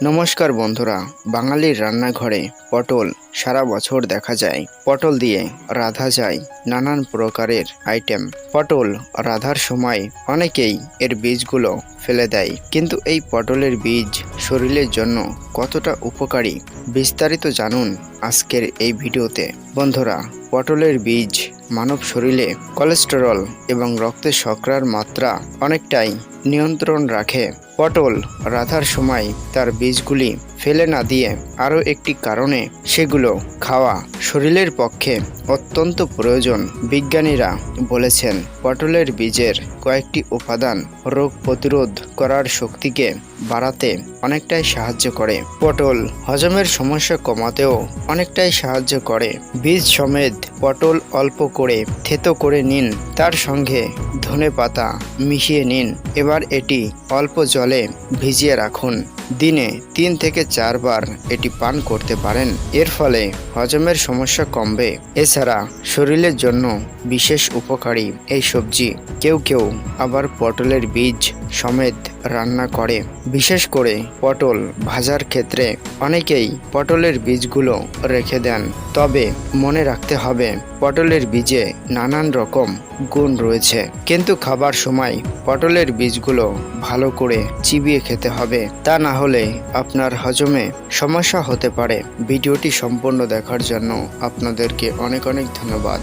নমস্কার বন্ধুরা, বাঙালির রান্নাঘরে পটল সারা বছর দেখা যায়। পটল দিয়ে রাধা যায় নানান প্রকারের আইটেম পটল রাধার সময় অনেকেই এর বীজগুলো ফেলে দেয়, কিন্তু এই পটলের বীজ শরীরের জন্য কতটা উপকারী বিস্তারিত জানুন আজকের এই ভিডিওতে। বন্ধুরা, পটলের বীজ মানব শরীরে কোলেস্টেরল এবং রক্তে শর্করার মাত্রা অনেকটাই নিয়ন্ত্রণ রাখে। পটল রাধার সময় তার বীজগুলি ফেলে না দিয়ে আরও একটি কারণে সেগুলো খাওয়া শরীরের পক্ষে অত্যন্ত প্রয়োজন, বিজ্ঞানীরা বলেছেন। পটলের বীজের কয়েকটি উপাদান রোগ প্রতিরোধ করার শক্তিকে বাড়াতে অনেকটাই সাহায্য করে। পটল হজমের সমস্যা কমাতেও অনেকটাই সাহায্য করে। বীজ সমেত পটল অল্প করে থেতো করে নিন, তার সঙ্গে ধনে পাতা মিশিয়ে নিন, এবার এটি অল্প জলে ভিজিয়ে রাখুন। দিনে তিন থেকে চারবার এটি পান করতে পারেন। এর ফলে হজমের সমস্যা কমবে। এছাড়া শরীরের জন্য বিশেষ উপকারী এই সবজি। কেউ কেউ আবার পটলের বীজ সমেত রান্না করে। বিশেষ করে পটল ভাজার ক্ষেত্রে অনেকেই পটলের বীজগুলো রেখে দেন। তবে মনে রাখতে হবে, পটলের বীজে নানান রকম গুণ রয়েছে। কিন্তু খাবার সময় পটলের বীজগুলো ভালো করে চিবিয়ে খেতে হবে। তা না হলে আপনার হজমে সমস্যা হতে পারে। ভিডিওটি সম্পূর্ণ দেখার জন্য আপনাদেরকে অনেক অনেক ধন্যবাদ।